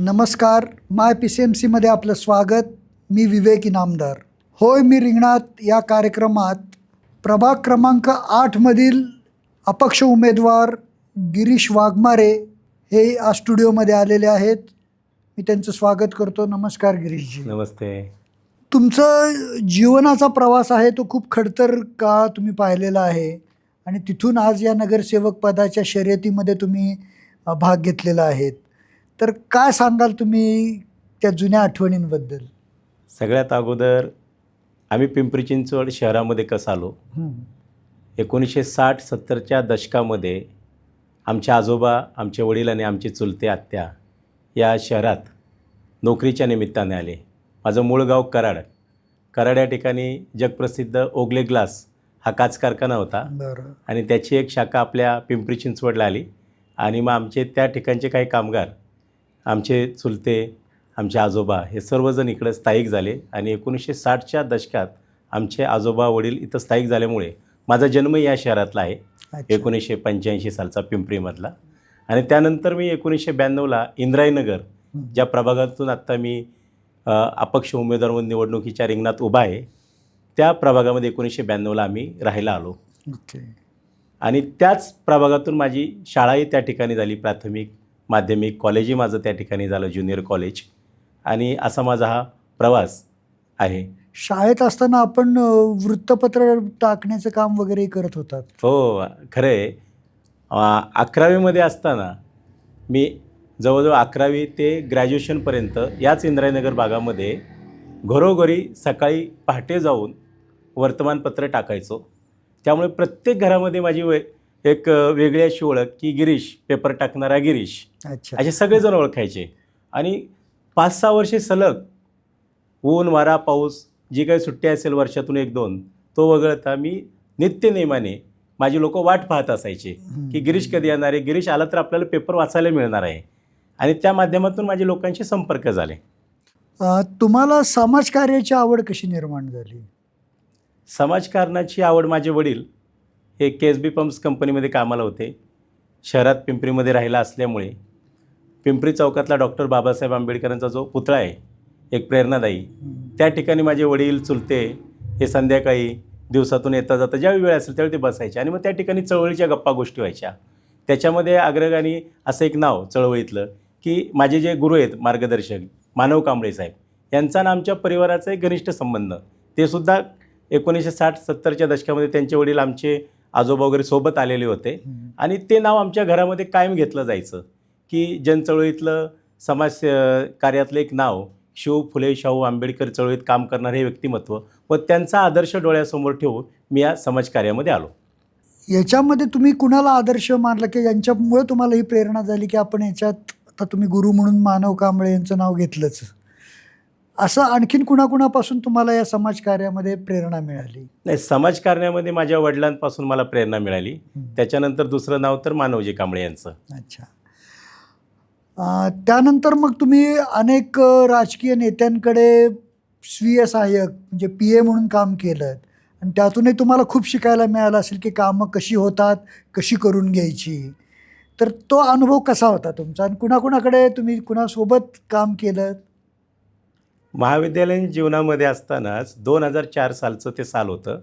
नमस्कार माय P C M सीमध्ये आपलं स्वागत. मी विवेक इनामदार होय मी रिंगणात या कार्यक्रमात प्रभाग क्रमांक आठमधील अपक्ष उमेदवार गिरीश वाघमारे हे आज स्टुडिओमध्ये आलेले आहेत. मी त्यांचं स्वागत करतो. नमस्कार गिरीशजी. नमस्ते. तुमचं जीवनाचा प्रवास आहे तो खूप खडतर काळ तुम्ही पाहिलेला आहे? आणि तिथून आज या नगरसेवक पदाच्या शर्यतीमध्ये तुम्ही भाग घेतलेला आहे. तर काय सांगाल तुम्ही त्या जुन्या आठवणींबद्दल? सगळ्यात अगोदर आम्ही पिंपरी चिंचवड शहरामध्ये कसं आलो. एकोणीसशे साठ सत्तरच्या दशकामध्ये आमचे आजोबा आमचे वडील आणि आमचे चुलते आत्या या शहरात नोकरीच्या निमित्ताने आले. माझं मूळ गाव कराड. कराड या ठिकाणी जगप्रसिद्ध ओगले ग्लास हा काच कारखाना होता. आणि त्याची एक शाखा आपल्या पिंपरी चिंचवडला आली आणि मग आमचे त्या ठिकाणचे काही कामगार आमचे चुलते आमचे आजोबा हे सर्वजण इकडं स्थायिक झाले आणि एकोणीसशे साठच्या दशकात आमचे आजोबा वडील इथं स्थायिक झाल्यामुळे माझा जन्म या शहरातला आहे. एकोणीसशे पंच्याऐंशी सालचा पिंपरीमधला आणि त्यानंतर मी एकोणीसशे ब्याण्णवला इंद्रायनगर. ज्या प्रभागातून आत्ता मी अपक्ष उमेदवार म्हणून निवडणुकीच्या रिंगणात उभा आहे त्या प्रभागामध्ये एकोणीसशे ब्याण्णवला आम्ही राहायला आलो आणि त्याच प्रभागातून माझी शाळाही त्या ठिकाणी झाली प्राथमिक माध्यमिक कॉलेजही माझं त्या ठिकाणी झालं ज्युनियर कॉलेज. आणि असा माझा हा प्रवास आहे. शाळेत असताना आपण वृत्तपत्र टाकण्याचं काम वगैरे करत होतात. हो खरं आहे. अकरावीमध्ये असताना मी जवळजवळ अकरावी ते ग्रॅज्युएशनपर्यंत याच इंद्रायनगर भागामध्ये घरोघरी सकाळी पहाटे जाऊन वर्तमानपत्र टाकायचो. त्यामुळे प्रत्येक घरामध्ये माझी वे एक वेगळी अशी ओळख की गिरीश पेपर टाकणारा गिरीश. अच्छा. असे सगळेजण ओळखायचे. आणि पाच सहा वर्षे सलग ऊन वारा पाऊस जी काही सुट्टी असेल वर्षातून एक दोन तो वगळता मी नित्य नेमाने माझी लोक वाट पाहत असायचे. की गिरीश कधी येणार आहे? गिरीश आला तर आपल्याला पेपर वाचायला मिळणार आहे. आणि त्या माध्यमातून माझे लोकांशी संपर्क झाले. तुम्हाला समाजकार्याची आवड कशी निर्माण झाली? समाजकारणाची आवड माझे वडील हे के एस बी पंप्स कंपनीमध्ये कामाला होते. शहरात पिंपरीमध्ये राहिला असल्यामुळे पिंपरी चौकातला डॉक्टर बाबासाहेब आंबेडकरांचा जो पुतळा आहे एक प्रेरणादायी त्या ठिकाणी माझे वडील चुलते हे संध्याकाळी दिवसातून येता जाता ज्यावेळी वेळ असेल त्यावेळी ते बसायचे आणि मग त्या ठिकाणी चळवळीच्या गप्पा गोष्टी व्हायच्या. त्याच्यामध्ये अग्रगाणी असं एक नाव चळवळीतलं की माझे जे गुरु आहेत मार्गदर्शक मानव कांबळे साहेब यांचा आणि आमच्या परिवाराचा एक घनिष्ठ संबंध. ते सुद्धा एकोणीसशे साठ सत्तरच्या दशकामध्ये त्यांचे वडील आमचे आजोबा वगैरे सोबत आलेले होते. आणि ते नाव आमच्या घरामध्ये कायम घेतलं जायचं. की जनचळवळीतलं समाज कार्यातलं एक नाव शिव फुले शाहू आंबेडकर चळवळीत काम करणारे हे व्यक्तिमत्व व त्यांचा आदर्श डोळ्यासमोर ठेवून मी या समाजकार्यामध्ये आलो. याच्यामध्ये तुम्ही कुणाला आदर्श मानला की यांच्यामुळे तुम्हाला ही प्रेरणा झाली की आपण याच्यात आता तुम्ही गुरु म्हणून मानव कांबळे यांचं नाव घेतलंच? असं आणखीन कुणाकुणापासून तुम्हाला या समाजकार्यामध्ये प्रेरणा मिळाली? नाही समाजकारण्यामध्ये माझ्या वडिलांपासून मला प्रेरणा मिळाली. त्याच्यानंतर दुसरं नाव तर मानवजी कांबळे यांचं. अच्छा. अं, त्यानंतर मग तुम्ही अनेक अं, राजकीय नेत्यांकडे स्वीय सहाय्यक म्हणजे पी ए म्हणून काम केलं. आणि त्यातूनही तुम्हाला खूप शिकायला मिळालं असेल की कामं कशी होतात कशी करून घ्यायची. तर तो अनुभव कसा होता तुमचा? आणि कुणाकुणाकडे तुम्ही कुणासोबत काम केलं? महाविद्यालयीन जीवनामध्ये असतानाच दोन हजार चार सालचं ते साल होतं.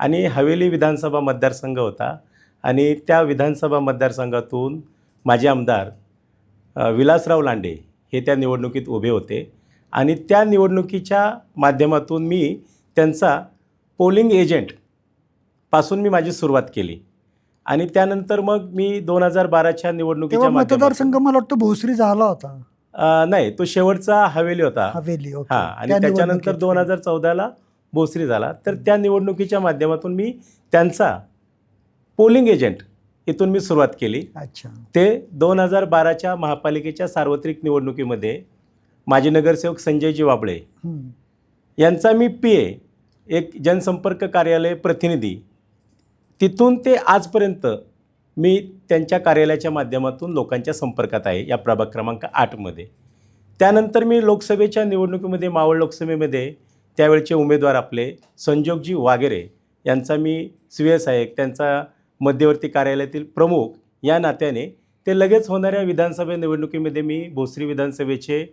आणि हवेली विधानसभा मतदारसंघ होता. आणि त्या विधानसभा मतदारसंघातून माजी आमदार विलासराव लांडे हे त्या निवडणुकीत उभे होते. आणि त्या निवडणुकीच्या माध्यमातून मी त्यांचा पोलिंग एजंटपासून मी माझी सुरुवात केली. आणि त्यानंतर मग मी दोन हजार बाराच्या निवडणुकीच्या मतदारसंघ मला वाटतं भोसरी झाला होता. नाही तो शेवटचा हवेली होता हवेली. हां आणि त्या त्याच्यानंतर. दोन हजार चौदाला भोसरी झाला तर त्या निवडणुकीच्या माध्यमातून मी त्यांचा पोलिंग एजंट इथून मी सुरुवात केली अच्छा ते दोन हजार बाराच्या महापालिकेच्या सार्वत्रिक निवडणुकीमध्ये माजी नगरसेवक संजयजी वाबळे. यांचा मी पी ए एक जनसंपर्क कार्यालय प्रतिनिधी तिथून ते आजपर्यंत मी त्यांच्या कार्यालयाच्या माध्यमातून लोकांच्या संपर्कात आहे या प्रभाग क्रमांक आठमध्ये त्यानंतर मी लोकसभेच्या निवडणुकीमध्ये मावळ लोकसभेमध्ये त्यावेळचे उमेदवार आपले संजोगजी वागेरे यांचा मी स्वीय सहाय्यक त्यांचा मध्यवर्ती कार्यालयातील प्रमुख या नात्याने ते लगेच होणाऱ्या विधानसभा निवडणुकीमध्ये मी भोसरी विधानसभेचे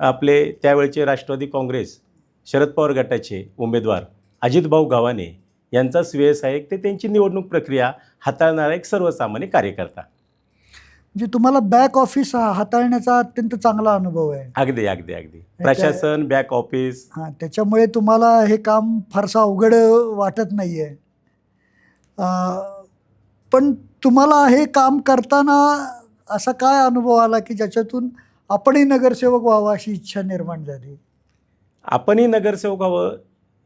आपले त्यावेळचे राष्ट्रवादी काँग्रेस शरद पवार गटाचे उमेदवार अजितभाऊ गव्हाणे यांचा आहे ते त्यांची निवडणूक प्रक्रिया हाताळणारा एक सर्वसामान्य कार्यकर्ता. म्हणजे तुम्हाला बॅक ऑफिस हाताळण्याचा अत्यंत चांगला अनुभव आहे. अगदी अगदी अगदी. प्रशासन बॅक ऑफिस हां त्याच्यामुळे तुम्हाला हे काम फारसं अवघड वाटत नाही आहे पण तुम्हाला हे काम करताना असा काय अनुभव आला की ज्याच्यातून आपणही नगरसेवक व्हावा अशी इच्छा निर्माण झाली? आपणही नगरसेवक व्हावं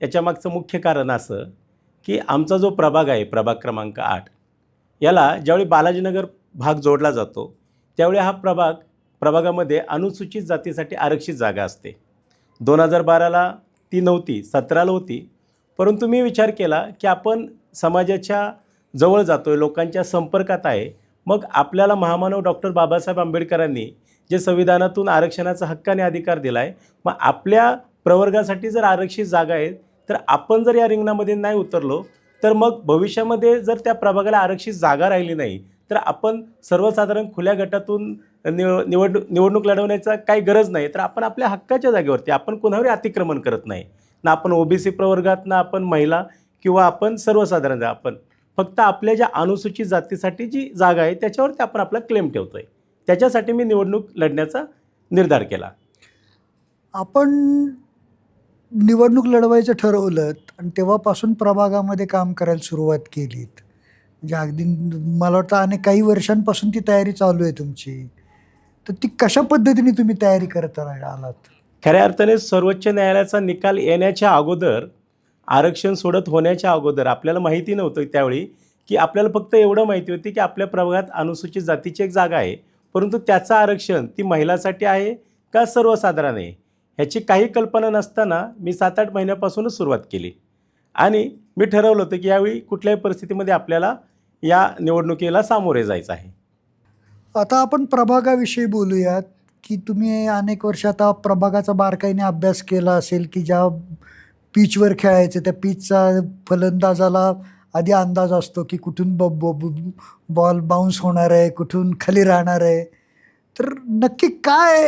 याच्यामागचं मुख्य कारण असं की आमचा जो प्रभाग आहे प्रभाग क्रमांक आठ याला ज्यावेळी बालाजीनगर भाग जोडला जातो त्यावेळी हा प्रभाग प्रभागामध्ये अनुसूचित जातीसाठी आरक्षित जागा असते. दोन हजार बाराला ती नव्हती सतराला होती. परंतु मी विचार केला की आपण समाजाच्या जवळ जातो आहे लोकांच्या संपर्कात आहे मग आपल्याला महामानव डॉक्टर बाबासाहेब आंबेडकरांनी जे संविधानातून आरक्षणाचा हक्काने अधिकार दिला आहे मग आपल्या प्रवर्गासाठी जर आरक्षित जागा आहेत तर आपण जर या रिंगणामध्ये नाही उतरलो तर मग भविष्यामध्ये जर त्या प्रभागाला आरक्षित जागा राहिली नाही तर आपण सर्वसाधारण खुल्या गटातून निव निवड निवडणूक लढवण्याचा काही गरज नाही. तर आपण आपल्या हक्काच्या जागेवरती आपण कोणावरही अतिक्रमण करत नाही. ना आपण ओबीसी प्रवर्गात ना आपण महिला किंवा आपण सर्वसाधारण जा आपण फक्त आपल्या ज्या अनुसूचित जातीसाठी जी जागा आहे त्याच्यावरती आपण आपला क्लेम ठेवतो आहे त्याच्यासाठी मी निवडणूक लढण्याचा निर्धार केला. आपण निवडणूक लढवायचं ठरवलं आणि तेव्हापासून प्रभागामध्ये काम करायला सुरुवात केलीत. म्हणजे अगदी मला वाटतं अनेक काही वर्षांपासून ती तयारी चालू आहे तुमची. तर ती कशा पद्धतीने तुम्ही तयारी करत आलात? खऱ्या अर्थाने सर्वोच्च न्यायालयाचा निकाल येण्याच्या अगोदर आरक्षण सोडत होण्याच्या अगोदर आपल्याला माहिती नव्हतं त्यावेळी की आपल्याला फक्त एवढं माहिती होती की आपल्या प्रभागात अनुसूचित जातीची एक जागा आहे. परंतु त्याचं आरक्षण ती महिलासाठी आहे का सर्वसाधारण आहे? ह्याची काही कल्पना नसताना मी सात आठ महिन्यापासूनच सुरुवात केली. आणि मी ठरवलं होतं की यावेळी कुठल्याही परिस्थितीमध्ये आपल्याला या निवडणुकीला सामोरे जायचं आहे. आता आपण प्रभागाविषयी बोलूयात की तुम्ही अनेक वर्ष आता प्रभागाचा बारकाईने अभ्यास केला असेल की ज्या पीचवर खेळायचे त्या पीचचा फलंदाजाला आधी अंदाज असतो की कुठून ब बॉल बाउन्स होणार आहे कुठून खाली राहणार आहे. तर नक्की काय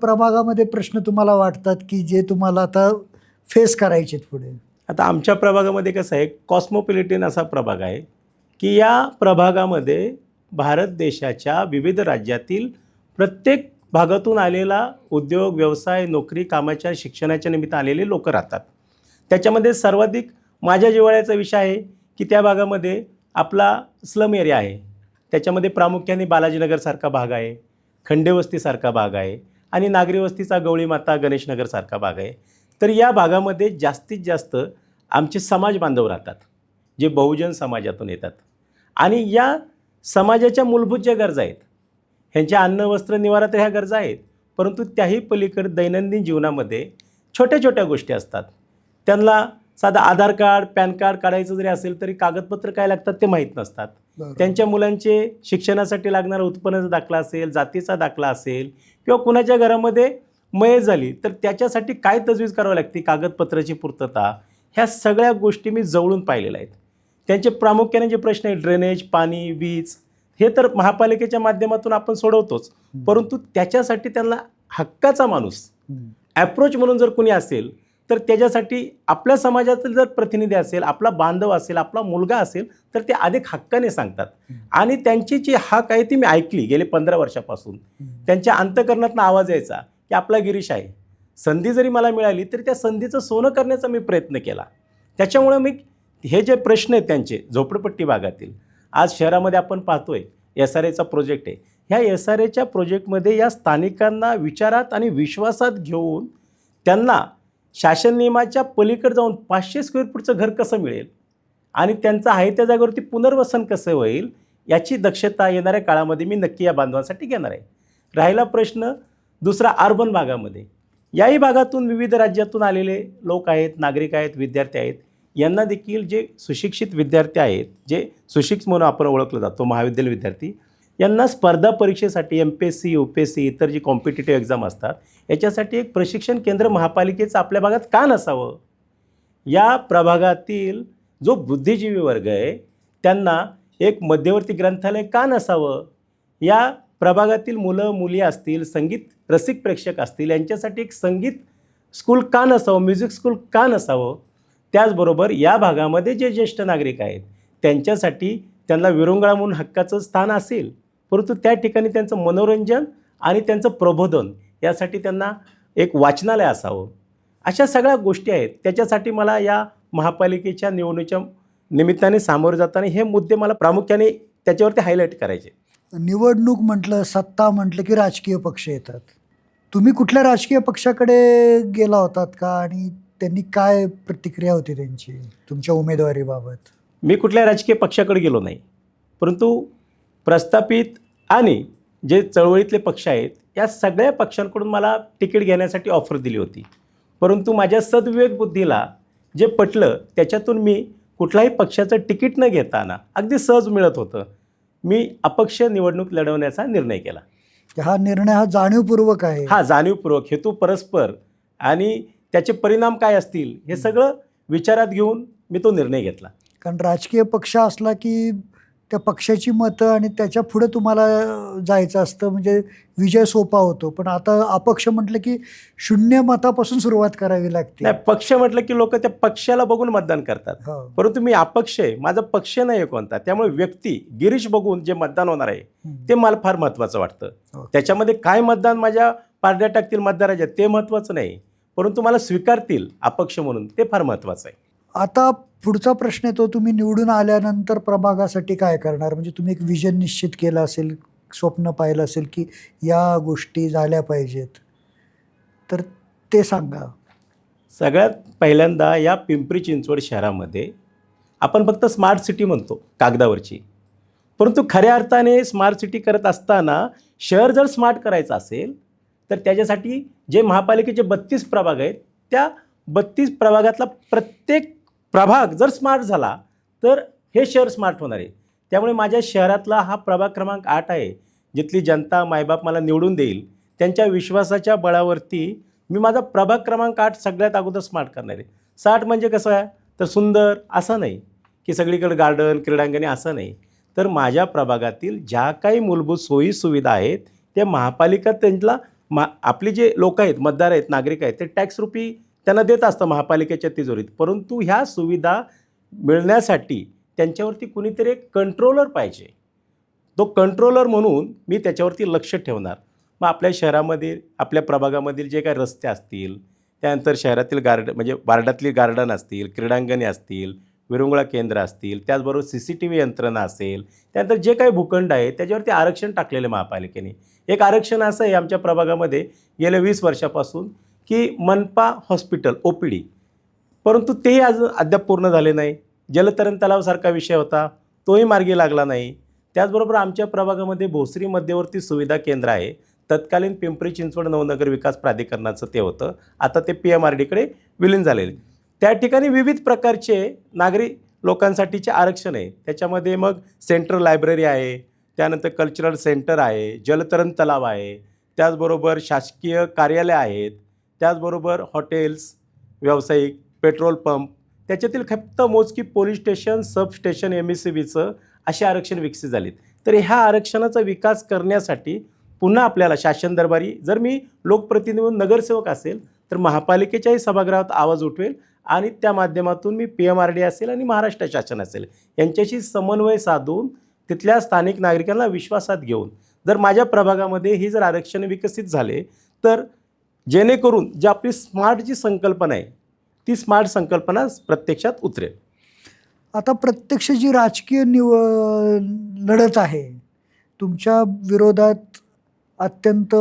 प्रभागामध्ये प्रश्न तुम्हाला वाटतात की जे तुम्हाला आता फेस करायचे आहेत पुढे? आता आमच्या प्रभागामध्ये कसं आहे कॉस्मोपॉलिटन असा प्रभाग आहे की या प्रभागामध्ये भारत देशाच्या विविध राज्यातील प्रत्येक भागातून आलेला उद्योग व्यवसाय नोकरी कामाच्या शिक्षणाच्या निमित्त आलेले लोक राहतात. त्याच्यामध्ये सर्वाधिक माझ्या जिव्हाळ्याचा विषय आहे की त्या भागामध्ये आपला स्लम एरिया आहे. त्याच्यामध्ये प्रामुख्याने बालाजीनगरसारखा भाग आहे. खंडेवस्तीसारखा भाग आहे आणि नागरी वस्तीचा गवळी माता गणेशनगरसारखा भाग आहे. तर या भागामध्ये जास्तीत जास्त आमचे समाज बांधव राहतात जे बहुजन समाजातून येतात. आणि या समाजाच्या मूलभूत ज्या गरजा आहेत ह्यांच्या अन्न वस्त्र निवारा तर ह्या गरजा आहेत परंतु त्याही पलीकडे दैनंदिन जीवनामध्ये छोट्या छोट्या गोष्टी असतात. त्यांना साधं आधार कार्ड पॅन कार्ड काढायचं जरी असेल तरी कागदपत्र काय लागतात ते माहीत नसतात. त्यांच्या मुलांचे शिक्षणासाठी लागणारा उत्पन्नाचा दाखला असेल जातीचा दाखला असेल किंवा कुणाच्या घरामध्ये मयत झाली तर त्याच्यासाठी काय तजवीज करावी लागते? कागदपत्राची पूर्तता. ह्या सगळ्या गोष्टी मी जवळून पाहिलेल्या आहेत. त्यांचे प्रामुख्याने जे प्रश्न आहेत ड्रेनेज पाणी वीज हे तर महापालिकेच्या माध्यमातून आपण सोडवतोच. परंतु त्याच्यासाठी त्यांना हक्काचा माणूस ॲप्रोच म्हणून जर कुणी असेल तर त्याच्यासाठी आपल्या समाजातील जर प्रतिनिधी असेल आपला बांधव असेल आपला मुलगा असेल तर ते अधिक हक्काने सांगतात. आणि त्यांची जी हाक आहे ती मी ऐकली गेले पंधरा वर्षापासून. त्यांच्या अंतकरणातनं आवाज यायचा की आपला गिरीश आहे. संधी जरी मला मिळाली तरी त्या संधीचं सोनं करण्याचा मी प्रयत्न केला. त्याच्यामुळं मी हे जे प्रश्न आहेत त्यांचे झोपडपट्टी भागातील आज शहरामध्ये आपण पाहतोय एस आर एचा प्रोजेक्ट आहे. ह्या एस आर एच्या प्रोजेक्टमध्ये या स्थानिकांना विचारात आणि विश्वासात घेऊन त्यांना शासन नियमाच्या पलीकडे जाऊन पाचशे स्क्वेअर फूटचं घर कसं मिळेल? आणि त्यांचं आहे त्या जागेवरती पुनर्वसन कसं होईल? याची दक्षता येणाऱ्या काळामध्ये मी नक्की या बांधवांसाठी घेणार आहे. राहिला प्रश्न दुसरा अर्बन भागामध्ये. याही भागातून विविध राज्यातून आलेले लोक आहेत नागरिक आहेत विद्यार्थी आहेत. यांना देखील जे सुशिक्षित विद्यार्थी आहेत जे सुशिक्षित म्हणून आपण ओळखलं जातो महाविद्यालय विद्यार्थी यांना स्पर्धा परीक्षेसाठी M P S C U P S C इतर जी कॉम्पिटेटिव्ह एक्झाम असतात याच्यासाठी एक प्रशिक्षण केंद्र महापालिकेचं आपल्या भागात का नसावं? या प्रभागातील जो बुद्धिजीवी वर्ग आहे त्यांना एक मध्यवर्ती ग्रंथालय का नसावं? या प्रभागातील मुलं मुली असतील संगीत रसिक प्रेक्षक असतील यांच्यासाठी एक संगीत स्कूल का नसावं? म्युझिक स्कूल का नसावं? त्याचबरोबर या भागामध्ये जे ज्येष्ठ नागरिक आहेत त्यांच्यासाठी त्यांना विरंगुळा म्हणून हक्काचं स्थान असेल. परंतु त्या ठिकाणी त्यांचं मनोरंजन आणि त्यांचं प्रबोधन यासाठी त्यांना एक वाचनालय असावं. अशा सगळ्या गोष्टी आहेत. त्याच्यासाठी मला या महापालिकेच्या निवडणुकीच्या निमित्ताने सामोरे जाताना हे मुद्दे मला प्रामुख्याने त्याच्यावरती हायलाईट करायचे. निवडणूक म्हटलं सत्ता म्हटलं की राजकीय पक्ष येतात. तुम्ही कुठल्या राजकीय पक्षाकडे गेला होतात का? आणि त्यांनी काय प्रतिक्रिया होती त्यांची तुमच्या उमेदवारीबाबत? मी कुठल्या राजकीय पक्षाकडे गेलो नाही. परंतु प्रस्थापित आणि जे चळवळीतले पक्ष आहेत या सगळ्या पक्षांकडून मला तिकीट घेण्यासाठी ऑफर दिली होती. परंतु माझ्या सद्विवेक बुद्धीला जे पटलं त्याच्यातून मी कुठल्याही पक्षाचं तिकीट न घेताना अगदी सहज मिळत होतं. मी अपक्ष निवडणूक लढवण्याचा निर्णय केला. हा निर्णय हा जाणीवपूर्वक आहे. हा जाणीवपूर्वक. हेतू परस्पर आणि त्याचे परिणाम काय असतील हे सगळं विचारात घेऊन मी तो निर्णय घेतला. कारण राजकीय पक्ष असला की त्या पक्षाची मतं आणि त्याच्या पुढे तुम्हाला जायचं असतं. म्हणजे विजय सोपा होतो. पण आता अपक्ष म्हटलं की शून्य मतापासून सुरुवात करावी लागते. नाही पक्ष म्हटलं की लोक त्या पक्षाला बघून मतदान करतात. हो. परंतु मी अपक्ष आहे. माझा पक्ष नाही आहे कोणता. त्यामुळे व्यक्ती गिरीश बघून जे मतदान होणार आहे हम्म. ते मला फार महत्त्वाचं वाटतं. हो. त्याच्यामध्ये काय मतदान माझ्या पारड्या टाकतील मतदाराच्या ते महत्त्वाचं नाही. परंतु मला स्वीकारतील अपक्ष म्हणून ते फार महत्त्वाचं आहे. आता पुढचा प्रश्न येतो तुम्ही निवडून आल्यानंतर प्रभागासाठी काय करणार? म्हणजे तुम्ही एक विजन निश्चित केलं असेल स्वप्न पाहिलं असेल की या गोष्टी झाल्या पाहिजेत. तर ते सांगा. सगळ्यात पहिल्यांदा या पिंपरी चिंचवड शहरामध्ये आपण फक्त स्मार्ट सिटी म्हणतो कागदावरची. परंतु खऱ्या अर्थाने स्मार्ट सिटी करत असताना शहर जर स्मार्ट करायचं असेल तर त्याच्यासाठी जे महापालिकेचे बत्तीस प्रभाग आहेत त्या बत्तीस प्रभागातला प्रत्येक प्रभाग जर स्मार्ट झाला तर हे शहर स्मार्ट होणार आहे. त्यामुळे माझ्या शहरातला हा प्रभाग क्रमांक आठ आहे जिथली जनता मायबाप मला निवडून देईल त्यांच्या विश्वासाच्या बळावरती मी माझा प्रभाग क्रमांक आठ सगळ्यात अगोदर स्मार्ट करणार आहे. साठ म्हणजे कसं आहे? तर सुंदर असं नाही की सगळीकडे गार्डन क्रीडांगणे असं नाही. तर माझ्या प्रभागातील ज्या काही मूलभूत सोयी सुविधा आहेत त्या महापालिका त्यांना मा आपले जे लोक आहेत मतदार आहेत नागरिक आहेत ते टॅक्स रुपी त्यांना देत असतं महापालिकेच्या तिजोरीत. परंतु ह्या सुविधा मिळण्यासाठी त्यांच्यावरती कुणीतरी एक कंट्रोलर पाहिजे. तो कंट्रोलर म्हणून मी त्याच्यावरती लक्ष ठेवणार. मग आपल्या शहरामध्ये आपल्या प्रभागामधील जे काही रस्ते असतील त्यानंतर शहरातील गार्ड म्हणजे वार्डातली गार्डन असतील क्रीडांगणे असतील विरंगुळा केंद्र असतील त्याचबरोबर सी सी टी व्ही यंत्रणा असेल त्यानंतर जे काही भूखंड आहे त्याच्यावरती आरक्षण टाकलेले महापालिकेने. एक आरक्षण असं आहे आमच्या प्रभागामध्ये गेल्या वीस वर्षापासून की मनपा हॉस्पिटल ओ पी डी परंतु तेही आज अद्याप पूर्ण झाले नाही. जलतरण तलावसारखा विषय होता. तोही मार्गी लागला नाही. त्याचबरोबर आमच्या प्रभागामध्ये भोसरी मध्यवर्ती सुविधा केंद्र आहे. तत्कालीन पिंपरी चिंचवड नवनगर विकास प्राधिकरणाचं ते होतं. आता ते पी एम आर डीकडे विलीन झालेले त्या ठिकाणी विविध प्रकारचे नागरी लोकांसाठीचे आरक्षण आहे. त्याच्यामध्ये मग सेंट्रल लायब्ररी आहे. त्यानंतर कल्चरल सेंटर आहे. जलतरण तलाव आहे. त्याचबरोबर शासकीय कार्यालय आहेत. त्याचबरोबर हॉटेल्स व्यावसायिक पेट्रोल पंप त्याच्यातील फक्त मोजकी police station sub station M S C बीचं असे आरक्षण विकसित झालेत. तर ह्या आरक्षणाचा विकास करण्यासाठी पुन्हा आपल्याला शासन दरबारी जर मी लोकप्रतिनिधी नगरसेवक असेल तर महापालिकेच्याही सभागृहात आवाज उठवेल आणि त्या माध्यमातून मी पी एम आर डी असेल आणि महाराष्ट्र शासन असेल. यांच्याशी समन्वय साधून तिथल्या स्थानिक नागरिकांना विश्वासात घेऊन जर माझ्या प्रभागामध्ये ही जर आरक्षण विकसित झाले तर जेणेकरून जी आपली स्मार्ट जी संकल्पना आहे ती स्मार्ट संकल्पना प्रत्यक्षात उतरेल. आता प्रत्यक्ष जी राजकीय निव लढत आहे तुमच्या विरोधात अत्यंत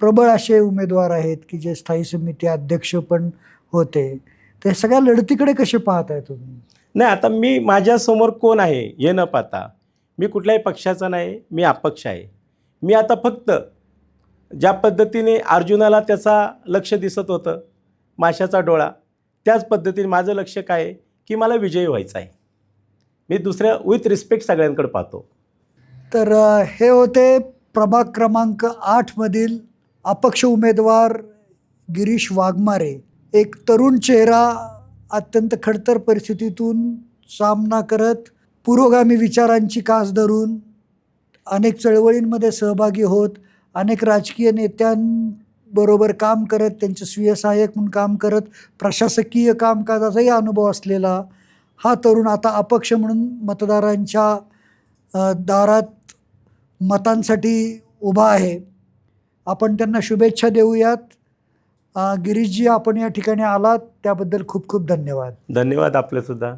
प्रबळ असे उमेदवार आहेत की जे स्थायी समिती अध्यक्ष पण होते. ते सगळ्या लढतीकडे कसे पाहताय तुम्ही? नाही आता मी माझ्यासमोर कोण आहे हे न पाहता मी कुठल्याही पक्षाचा नाही मी अपक्ष आहे. मी आता फक्त ज्या पद्धतीने अर्जुनाला त्याचा लक्ष दिसत होतं माशाचा डोळा त्याच पद्धतीने माझं लक्ष काय आहे? की मला विजयी व्हायचं आहे. मी दुसऱ्या विथ रिस्पेक्ट सगळ्यांकडे पाहतो. तर हे होते प्रभाग क्रमांक आठमधील अपक्ष उमेदवार गिरीश वाघमारे. एक तरुण चेहरा अत्यंत खडतर परिस्थितीतून सामना करत पुरोगामी विचारांची कास धरून अनेक चळवळींमध्ये सहभागी होत अनेक राजकीय नेत्यांबरोबर काम करत त्यांचे स्वीय सहाय्यक म्हणून काम करत प्रशासकीय कामकाजाचाही अनुभव असलेला हा तरुण आता अपक्ष म्हणून मतदारांच्या दारात मतांसाठी उभा आहे. आपण त्यांना शुभेच्छा देऊयात. गिरीशजी आपण या ठिकाणी आलात. त्याबद्दल खूप खूप धन्यवाद. धन्यवाद आपले सुद्धा.